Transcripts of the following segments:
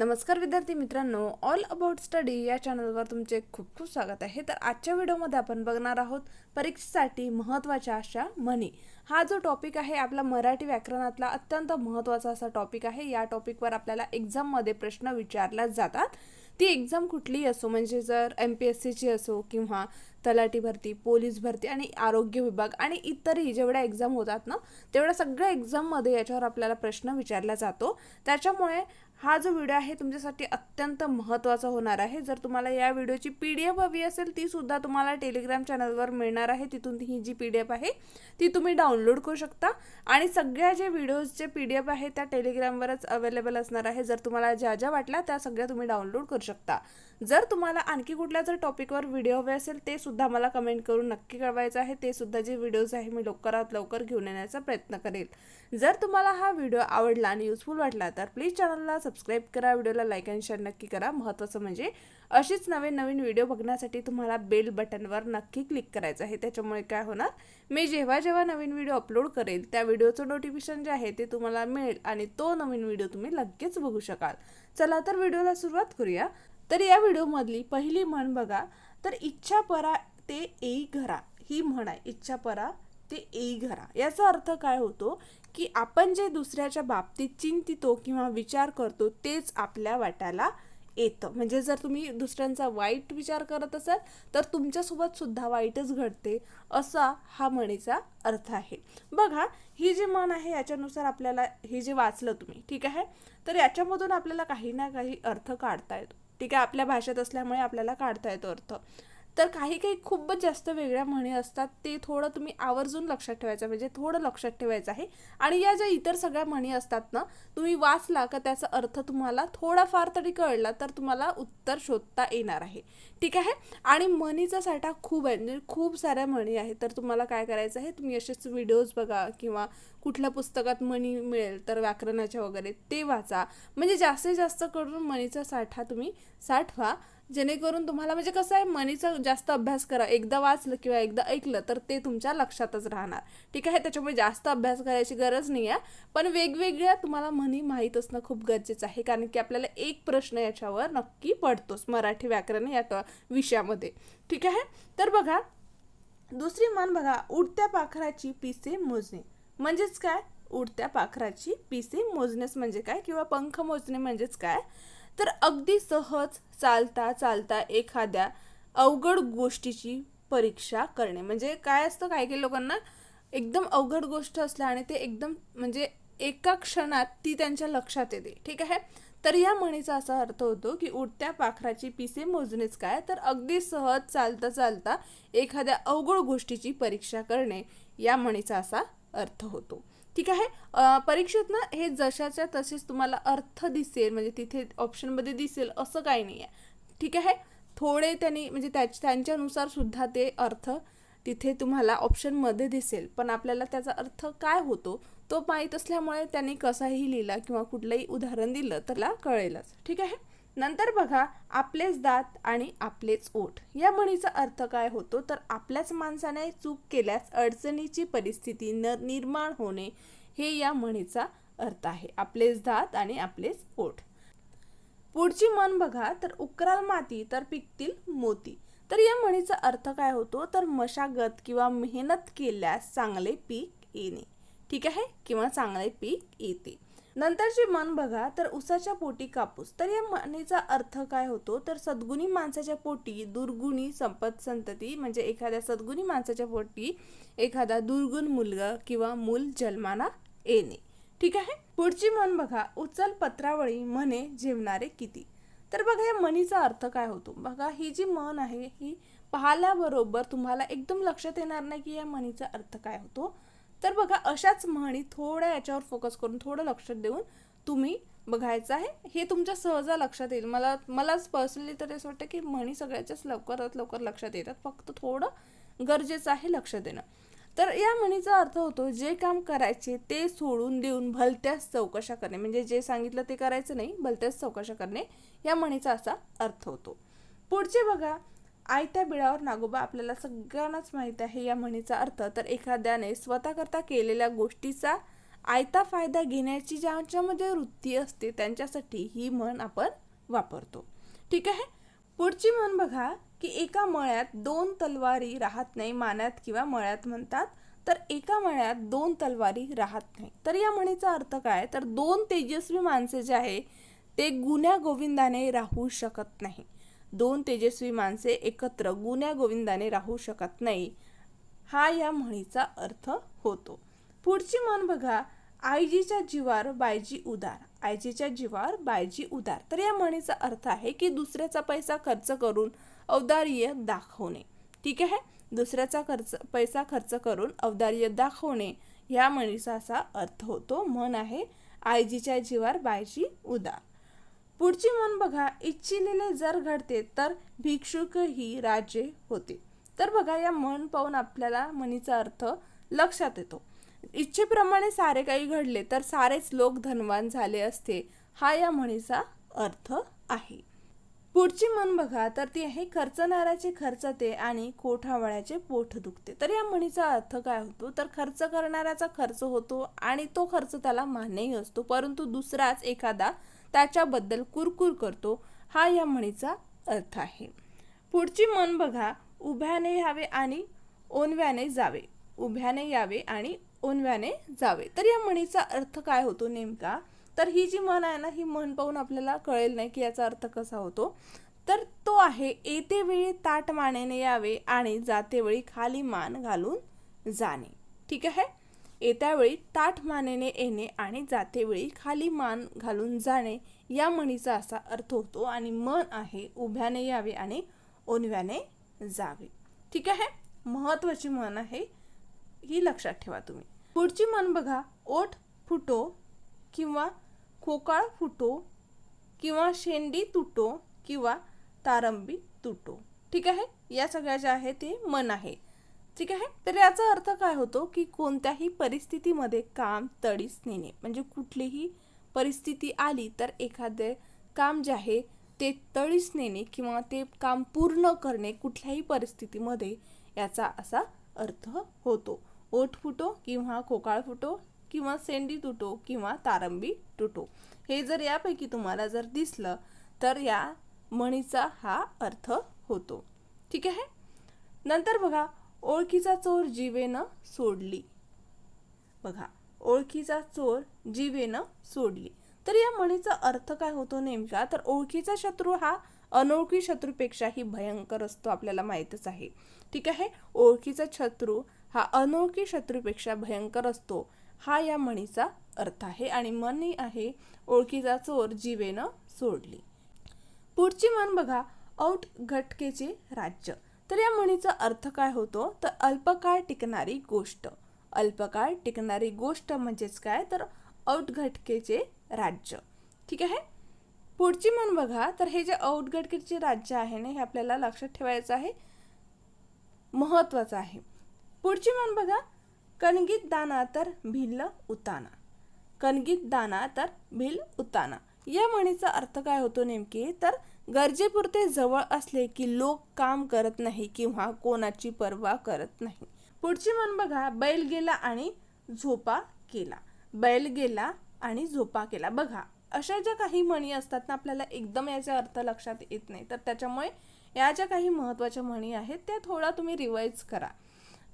नमस्कार विद्यार्थी मित्रांनो ऑल अबाउट स्टडी या चॅनलवर तुमचे खूप खूप स्वागत आहे. तर आजच्या व्हिडिओमध्ये आपण बघणार आहोत परीक्षेसाठी महत्त्वाच्या अशा म्हणी. हा जो टॉपिक आहे आपला मराठी व्याकरणातला अत्यंत महत्त्वाचा असा टॉपिक आहे. या टॉपिकवर आपल्याला एक्झाममध्ये प्रश्न विचारल्या जातात. ती एक्झाम कुठलीही असो म्हणजे जर एम पी एस सीची असो किंवा तलाठी भरती पोलीस भरती आणि आरोग्य विभाग आणि इतरही जेवढ्या एक्झाम होतात ना तेवढ्या सगळ्या एक्झाममध्ये याच्यावर आपल्याला प्रश्न विचारला जातो. त्याच्यामुळे हा जो व्हिडिओ आहे तुमच्यासाठी अत्यंत महत्त्वाचा होणार आहे. जर तुम्हाला या व्हिडिओची पी डी एफ हवी असेल ती सुद्धा तुम्हाला टेलिग्राम चॅनलवर मिळणार आहे. तिथून ही जी पी डी एफ आहे ती तुम्ही डाउनलोड करू शकता. आणि सगळ्या जे व्हिडिओजचे पी डी एफ आहे त्या टेलिग्रामवरच अवेलेबल असणार आहे. जर तुम्हाला ज्या ज्या वाटल्या त्या सगळ्या तुम्ही डाउनलोड करू शकता. जर तुम्हाला आणखी कुठल्या जर टॉपिकवर व्हिडिओ हवे असेल ते सुद्धा मला कमेंट करून नक्की कळवायचं आहे. ते सुद्धा जे व्हिडिओज आहे मी लवकरात लवकर घेऊन येण्याचा प्रयत्न करेल. जर तुम्हाला हा व्हिडिओ आवडला आणि युजफुल वाटला तर प्लीज चॅनलला सबस्क्राईब करा. व्हिडिओला लाईक अँड शेअर नक्की करा. महत्त्वाचं म्हणजे अशीच नवीन नवीन व्हिडिओ बघण्यासाठी तुम्हाला बेल बटनवर नक्की क्लिक करायचं आहे. त्याच्यामुळे काय होणार? मी जेव्हा जेव्हा नवीन व्हिडिओ अपलोड करेल त्या व्हिडिओचं नोटिफिकेशन जे आहे ते तुम्हाला मिळेल आणि तो नवीन व्हिडिओ तुम्ही लगेच बघू शकाल. चला तर व्हिडिओला सुरुवात करूया. तर या व्हिडिओमधली पहिली म्हण बघा. तर इच्छा परा ते एई घरा. ही म्हण आहे. इच्छा परा ते एई घरा. याचा अर्थ काय होतो? की आपण जे दुसऱ्याच्या बाबतीत चिंतितो किंवा विचार करतो तेच आपल्या वाट्याला येतं. म्हणजे जर तुम्ही दुसऱ्यांचा वाईट विचार करत असाल तर तुमच्यासोबत सुद्धा वाईटच घडते असा हा म्हणीचा अर्थ आहे. बघा ही जी म्हण आहे याच्यानुसार आपल्याला हे जे वाचलं तुम्ही ठीक आहे? तर याच्यामधून आपल्याला काही ना काही अर्थ काढता येतो. ठीक आहे आपल्या भाषेत असल्यामुळे आपल्याला काढता येतो अर्थ. तर काही काही खूपच जास्त वेगळ्या म्हणी असतात ते थोडं तुम्ही आवर्जून लक्षात ठेवायचं म्हणजे थोडं लक्षात ठेवायचं आहे. आणि या ज्या इतर सगळ्या म्हणी असतात ना तुम्ही वाचला का त्याचा अर्थ तुम्हाला थोडाफार तरी कळला तर तुम्हाला उत्तर शोधता येणार आहे. ठीक आहे? आणि म्हणीचा साठा खूप आहे म्हणजे खूप साऱ्या म्हणी आहेत. तर तुम्हाला काय करायचं आहे तुम्ही असेच व्हिडिओज बघा किंवा कुठल्या पुस्तकात म्हणी मिळेल तर व्याकरणाच्या वगैरे ते वाचा. म्हणजे जास्तीत जास्त करून म्हणीचा साठा तुम्ही साठवा. जेणेकरून तुम्हाला म्हणजे कसं आहे मनीचा जास्त अभ्यास करा. एकदा वाचलं किंवा एकदा ऐकलं तर ते तुमच्या लक्षातच राहणार. ठीक आहे त्याच्यामुळे जास्त अभ्यास करायची गरज नाही आहे. पण वेगवेगळ्या तुम्हाला म्हणी माहीत असणं खूप गरजेचं आहे कारण की आपल्याला एक प्रश्न याच्यावर नक्की पडतोच मराठी व्याकरण या विषयामध्ये. ठीक आहे? तर बघा दुसरी मान बघा उडत्या पाखराची पिसे मोजणे. म्हणजेच काय? उडत्या पाखराची पिसे मोजणेच म्हणजे काय? किंवा पंख मोजणे म्हणजेच काय? तर अगदी सहज चालता चालता एखाद्या अवघड गोष्टीची परीक्षा करणे. म्हणजे काय असतं काही काही लोकांना एकदम अवघड गोष्ट असल्या आणि ते एकदम म्हणजे एका क्षणात ती त्यांच्या लक्षात येते. ठीक आहे? तर या म्हणीचा असा अर्थ होतो की उडत्या पाखराची पिसे मोजणेच काय? तर अगदी सहज चालता चालता एखाद्या अवघड गोष्टीची परीक्षा करणे या म्हणीचा असा अर्थ होतो. ठीक आहे? परीक्षेत ना हे जशाच्या तसेच तुम्हाला अर्थ दिसेल म्हणजे तिथे ऑप्शनमध्ये दिसेल असं काही नाही आहे ठीक आहे? थोडे त्यांनी म्हणजे त्याच त्यांच्यानुसार सुद्धा ते अर्थ तिथे तुम्हाला ऑप्शनमध्ये दिसेल. पण आपल्याला त्याचा अर्थ काय होतो तो माहीत असल्यामुळे त्यांनी कसाही लिहिला किंवा कुठलंही उदाहरण दिलं त्याला कळेलच. ठीक आहे? नंतर बघा आपलेच दात आणि आपलेच ओठ. या म्हणीचा अर्थ काय होतो? तर आपल्याच माणसाने चूक केल्यास अडचणीची परिस्थिती न निर्माण होणे हे या म्हणीचा अर्थ आहे. आपलेच दात आणि आपलेच ओठ. पुढची म्हण बघा तर उकराल माती तर पिकतील मोती. तर या म्हणीचा अर्थ काय होतो? तर मशागत किंवा मेहनत केल्यास चांगले पीक येणे. ठीक आहे? किंवा चांगले पीक येते. नंतरची मन बघा तर उसाच्या पोटी कापूस. तर या म्हणीचा अर्थ काय होतो? तर सद्गुणी माणसाच्या पोटी दुर्गुणी संपत संतती म्हणजे एखाद्या सद्गुणी माणसाच्या पोटी एखादा दुर्गुण मुलगा किंवा मूल जन्माना येणे. ठीक आहे? पुढची मन बघा उचल पत्रावळी म्हणे जेवणारे किती. तर बघा या मनीचा अर्थ काय होतो? बघा ही जी मन आहे ही पाहिल्याबरोबर तुम्हाला एकदम लक्षात येणार नाही की या मनीचा अर्थ काय होतो. तर बघा अशाच म्हणी थोड्या याच्यावर फोकस करून थोडं लक्ष देऊन तुम्ही बघायचं आहे. हे तुमच्या सहजा लक्षात येईल. मला मलाच पर्सनली तर असं वाटतं की म्हणी सगळ्याच्याच लवकरात लवकर लक्षात येतात. फक्त थोडं गरजेचं आहे लक्ष देणं. तर या म्हणीचा अर्थ होतो जे काम करायचे ते सोडून देऊन भलत्याच चौकशा करणे. म्हणजे जे सांगितलं ते करायचं नाही भलत्याच चौकशा करणे. या म्हणीचा असा अर्थ होतो. पुढचे बघा आयत्या बिळावर नागोबा आपल्याला सगळ्यांनाच माहीत आहे या म्हणीचा अर्थ. तर एखाद्याने स्वतःकरता केलेल्या गोष्टीचा आयता फायदा घेण्याची ज्यांच्यामध्ये वृत्ती असते त्यांच्यासाठी ही म्हण आपण वापरतो. ठीक आहे? पुढची म्हण बघा की एका मळ्यात दोन तलवारी राहत नाही मान्यात किंवा मळ्यात म्हणतात तर एका मळ्यात दोन तलवारी राहत नाही. तर या म्हणीचा अर्थ काय? तर दोन तेजस्वी माणसे जे आहे ते गुन्ह्या गोविंदाने राहू शकत नाही. दोन तेजस्वी माणसे एकत्र गुन्ह्या गोविंदाने राहू शकत नाही हा या म्हणीचा अर्थ होतो. पुढची म्हण बघा आईजीच्या जीवार बायजी उदार आईजीच्या जीवार बायजी उदार. तर या म्हणीचा अर्थ आहे की दुसऱ्याचा पैसा खर्च करून औदार्य दाखवणे. ठीक आहे? दुसऱ्याचा खर्च पैसा खर्च करून औदार्य दाखवणे या म्हणीचा असा अर्थ होतो. म्हण आहे आईजीच्या जीवार बायजी उदार. पुढची म्हण बघा इच्छिलेले जर घडते तर भिक्षुकही राजे होते. तर बघा या म्हण पाहून आपल्याला म्हणीचा अर्थ लक्षात येतो. इच्छेप्रमाणे सारे काही घडले तर सारेच लोक धनवान झाले असते हा या म्हणीचा अर्थ आहे. पुढची म्हण बघा तर ती आहे खर्चणाऱ्याचे खर्चते आणि कोठावळ्याचे पोठ दुखते. तर या म्हणीचा अर्थ काय होतो? तर खर्च करणाऱ्याचा खर्च होतो आणि तो खर्च त्याला मान्यही असतो परंतु दुसराच एखादा त्याच्याबद्दल कुरकुर करतो हा या म्हणीचा अर्थ आहे. पुढची म्हण बघा उभ्याने यावे आणि ओनव्याने जावे. उभ्याने यावे आणि ओनव्याने जावे. तर या म्हणीचा अर्थ काय होतो नेमका? तर ही जी म्हण आहे ना ही म्हण पाहून आपल्याला कळेल नाही की याचा अर्थ कसा होतो. तर तो आहे येते वेळी ताट मानेने यावे आणि जाते वेळी खाली मान घालून जाणे. ठीक आहे? येत्या वेळी ताठ मानेने येणे आणि जातेवेळी खाली मान घालून जाणे या म्हणीचा असा अर्थ होतो आणि मन आहे उभ्याने यावे आणि ओनव्याने जावे. ठीक आहे? महत्वाची म्हण आहे ही लक्षात ठेवा तुम्ही. पुढची म्हण बघा ओठ फुटो किंवा खोकाळ फुटो किंवा शेंडी तुटो किंवा तारंबी तुटो. ठीक आहे? या सगळ्या ज्या आहे ते मन आहे. ठीक आहे? तर याचा अर्थ काय होतो की कोणत्याही परिस्थितीमध्ये काम तडीस नेणे म्हणजे कुठलीही परिस्थिती आली तर एखादे काम जे आहे ते तळीस नेणे किंवा ते काम पूर्ण करणे कुठल्याही परिस्थितीमध्ये याचा असा अर्थ होतो. ओठ फुटो किंवा खोकाळ फुटो किंवा सेंडी तुटो किंवा तारंबी तुटो. हे जर यापैकी तुम्हाला जर दिसलं तर या म्हणीचा हा अर्थ होतो. ठीक आहे? नंतर बघा ओळखीचा चोर जीवेनं सोडली. बघा ओळखीचा चोर जीवेनं सोडली. तर या म्हणीचा अर्थ काय होतो नेमका? तर ओळखीचा शत्रू हा अनोळखी शत्रूपेक्षाही भयंकर असतो आपल्याला माहीतच आहे. ठीक आहे? ओळखीचा शत्रू हा अनोळखी शत्रूपेक्षा भयंकर असतो हा या म्हणीचा अर्थ आहे. आणि म्हणी आहे ओळखीचा चोर जीवेनं सोडली. पुढची म्हण बघा औट घटकेचे राज्य. तर या म्हणीचा अर्थ काय होतो? तर अल्पकाळ टिकणारी गोष्ट. अल्पकाळ टिकणारी गोष्ट म्हणजेच काय? तर औटघटकेचे राज्य. ठीक आहे? पुढची म्हण बघा. तर हे जे औटघटकेचे राज्य आहे ना हे आपल्याला लक्षात ठेवायचं आहे. महत्वाचं आहे. पुढची म्हण बघा. कणगीत दाना तर भिल्ल उताना. कणगीत दाना तर भिल उताना. या म्हणीचा अर्थ काय होतो नेमके? तर गरजेपुरते जवळ असले की लोक काम करत नाही किंवा कोणाची पर्वा करत नाही. पुढची म्हण बघा बैल गेला आणि झोपा केला. बैल गेला आणि झोपा केला. बघा अशा ज्या काही म्हणी असतात ना आपल्याला एकदम याचा अर्थ लक्षात येत नाही. तर त्याच्यामुळे या ज्या काही महत्त्वाच्या म्हणी आहेत त्या थोडा तुम्ही रिवाईज करा.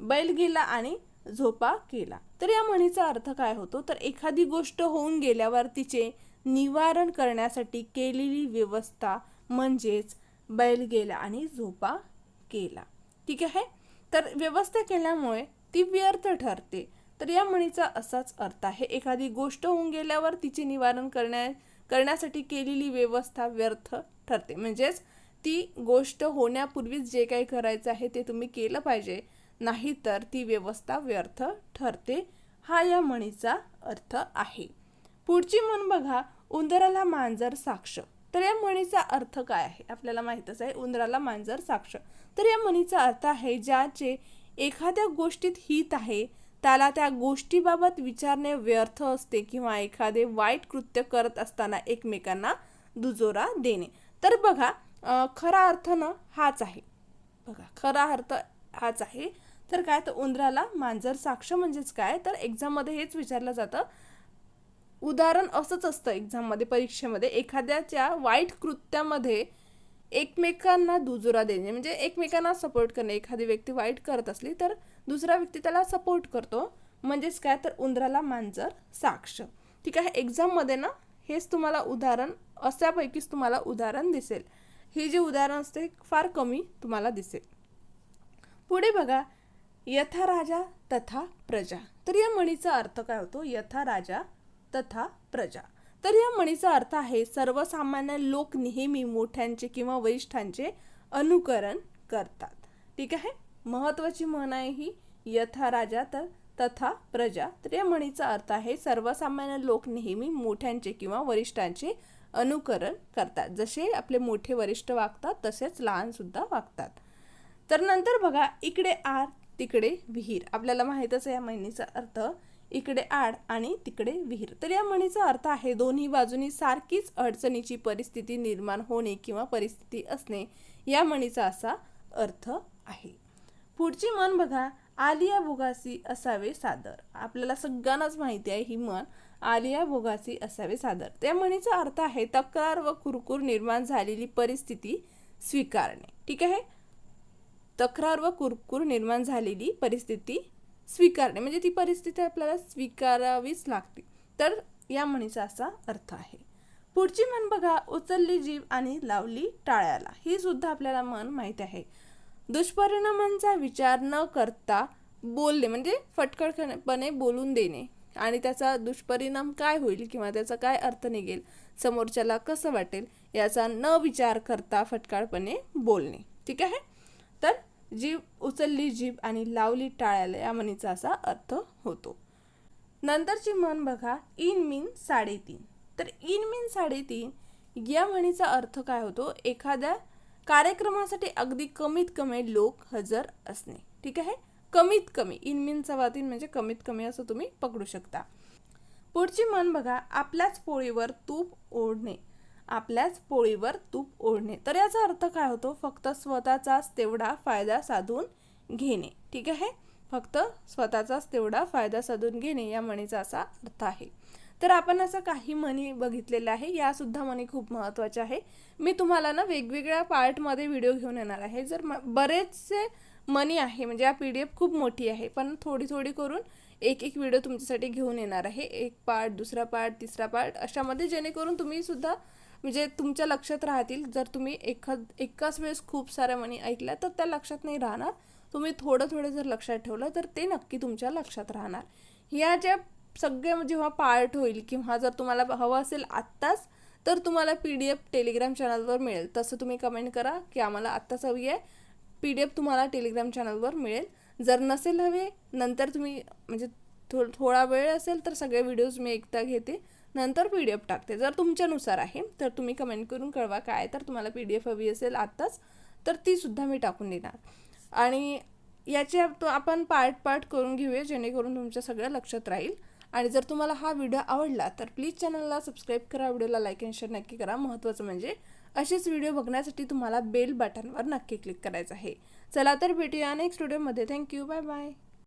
बैल गेला आणि झोपा केला. तर या म्हणीचा अर्थ काय होतो? तर एखादी गोष्ट होऊन गेल्यावर तिचे निवारण करण्यासाठी केलेली व्यवस्था म्हणजेच बैल गेला आणि झोपा केला. ठीक आहे? तर व्यवस्था केल्यामुळे ती व्यर्थ ठरते. तर या म्हणीचा असाच अर्थ आहे. एखादी गोष्ट होऊन गेल्यावर तिचे निवारण करण्या करण्यासाठी केलेली व्यवस्था व्यर्थ ठरते. म्हणजेच ती गोष्ट होण्यापूर्वीच जे काही करायचं आहे ते तुम्ही केलं पाहिजे. नाहीतर ती व्यवस्था व्यर्थ ठरते. हा या म्हणीचा अर्थ आहे. पुढची म्हण बघा. उंदराला मांजर साक्ष. तर या म्हणीचा अर्थ काय आहे? आपल्याला माहीतच आहे उंदराला मांजर साक्ष. तर या म्हणीचा अर्थ आहे ज्याचे एखाद्या गोष्टीत हित आहे त्याला त्या गोष्टीबाबत विचारणे व्यर्थ असते किंवा एखादे वाईट कृत्य करत असताना एकमेकांना दुजोरा देणे. तर बघा खरा अर्थ न हाच आहे. बघा खरा अर्थ हाच आहे. तर काय? तर उंदराला मांजर साक्ष म्हणजेच काय? तर एक्झाममध्ये हेच विचारलं जातं. उदाहरण असंच असतं एक्झाममध्ये परीक्षेमध्ये. एखाद्याच्या वाईट कृत्यामध्ये एकमेकांना दुजोरा देणे म्हणजे एकमेकांना सपोर्ट करणे. एखादी व्यक्ती वाईट करत असली तर दुसरा व्यक्ती त्याला सपोर्ट करतो. म्हणजेच काय? तर उंदराला मांजर साक्ष. ठीक आहे? एक्झाममध्ये ना हेच तुम्हाला उदाहरण अशापैकीच तुम्हाला उदाहरण दिसेल. हे जे उदाहरण असते फार कमी तुम्हाला दिसेल. पुढे बघा यथा राजा तथा प्रजा. तर या म्हणीचा अर्थ काय होतो? यथा राजा तथा प्रजा. तर या म्हणीचा अर्थ आहे सर्वसामान्य लोक नेहमी मोठ्यांचे किंवा वरिष्ठांचे अनुकरण करतात. ठीक आहे? महत्त्वाची म्हण आहे ही यथा राजा तर तथा प्रजा. तर या म्हणीचा अर्थ आहे सर्वसामान्य लोक नेहमी मोठ्यांचे किंवा वरिष्ठांचे अनुकरण करतात. जसे आपले मोठे वरिष्ठ वागतात तसेच लहान सुद्धा वागतात. तर नंतर बघा इकडे आर तिकडे विहीर. आपल्याला माहीतच आहे या महिनीचा अर्थ इकडे आड आणि तिकडे विहीर. तर या म्हणीचा अर्थ आहे दोन्ही बाजूनी सारखीच अडचणीची परिस्थिती निर्माण होणे किंवा परिस्थिती असणे या म्हणीचा असा अर्थ आहे. पुढची म्हण बघा आलिया भोगासी असावे सादर. आपल्याला सगळ्यांनाच माहिती आहे ही म्हण आलिया भोगासी असावे सादर. त्या म्हणीचा अर्थ आहे तक्रार व कुरकुर निर्माण झालेली परिस्थिती स्वीकारणे. ठीक आहे? तक्रार व कुरकुर निर्माण झालेली परिस्थिती स्वीकारणे. म्हणजे ती परिस्थिती आपल्याला स्वीकारावीच लागते. तर या म्हणीचा असा अर्थ आहे. पुढची म्हण बघा उचलली जीव आणि लावली टाळ्याला. ही सुद्धा आपल्याला म्हण माहीत आहे. दुष्परिणामांचा विचार न करता बोलणे म्हणजे फटकडपणे बोलून देणे. आणि त्याचा दुष्परिणाम काय होईल किंवा त्याचा काय अर्थ निघेल समोरच्याला कसं वाटेल याचा न विचार करता फटकाळपणे बोलणे. ठीक आहे? तर जीभ उचलली जीभ आणि लावली टाळ्याला या म्हणीचा असा अर्थ होतो. नंतरची म्हण बघा इन मीन साडेतीन. तर इन मीन साडेतीन या म्हणीचा अर्थ काय होतो? एखाद्या कार्यक्रमासाठी अगदी कमीत कमी लोक हजर असणे. ठीक आहे? कमीत कमी. इन मीन सवातीन म्हणजे कमीत कमी असं तुम्ही पकडू शकता. पुढची म्हण बघा आपल्याच पोळीवर तूप ओढणे. आपल्याच पोळीवर तूप ओढणे. तर याचा अर्थ काय होतो? फक्त स्वतःचाच तेवढा फायदा साधून घेणे. ठीक आहे? फक्त स्वतःचाच तेवढा फायदा साधून घेणे या म्हणीचा असा अर्थ आहे. तर आपण असं काही म्हणी बघितलेल्या आहे. यासुद्धा म्हणी खूप महत्त्वाच्या आहे. मी तुम्हाला ना वेगवेगळ्या पार्टमध्ये व्हिडिओ घेऊन येणार आहे. जर म बरेचसे मनी आहे म्हणजे या पी डी एफ खूप मोठी आहे पण थोडी थोडी करून एक एक व्हिडिओ तुमच्यासाठी घेऊन येणार आहे. एक पार्ट दुसरा पार्ट तिसरा पार्ट अशामध्ये जेणेकरून तुम्ही सुद्धा म्हणजे तुमच्या लक्षात राहतील. जर तुम्ही एखाद एकाच वेळेस खूप साऱ्या म्हणी ऐकल्या तर त्या लक्षात नाही राहणार. तुम्ही थोडं थोडं जर लक्षात ठेवलं तर ते नक्की तुमच्या लक्षात राहणार. ह्या ज्या सगळे म्हणजे जेव्हा पार्ट होईल किंवा जर तुम्हाला हवं असेल आत्ताच तर तुम्हाला पी डी एफ टेलिग्राम चॅनलवर मिळेल. तसं तुम्ही कमेंट करा की आम्हाला आत्ताच हवी आहे. पी डी एफ तुम्हाला टेलिग्राम चॅनलवर मिळेल. जर नसेल हवे नंतर तुम्ही म्हणजे थो थोडा वेळ असेल तर सगळे व्हिडिओज मी एकदा घेते. नंतर पी डी एफ टाकते. जर तुमच्यानुसार आहे तर तुम्ही कमेंट करून कळवा काय तर तुम्हाला पी डी एफ हवी असेल आत्ताच तर तीसुद्धा मी टाकून देणार. आणि याचे आपण पार्ट पार्ट करून घेऊया जेणेकरून तुमच्या सगळ्या लक्षात राहील. आणि जर तुम्हाला हा व्हिडिओ आवडला तर प्लीज चॅनलला सबस्क्राईब करा व्हिडिओला लाईक अँड शेअर नक्की करा. महत्त्वाचं म्हणजे असेच व्हिडिओ बघण्यासाठी तुम्हाला बेल बटनवर नक्की क्लिक करायचं आहे. चला तर भेटूया नेक्स्ट व्हिडिओमध्ये थँक्यू बाय बाय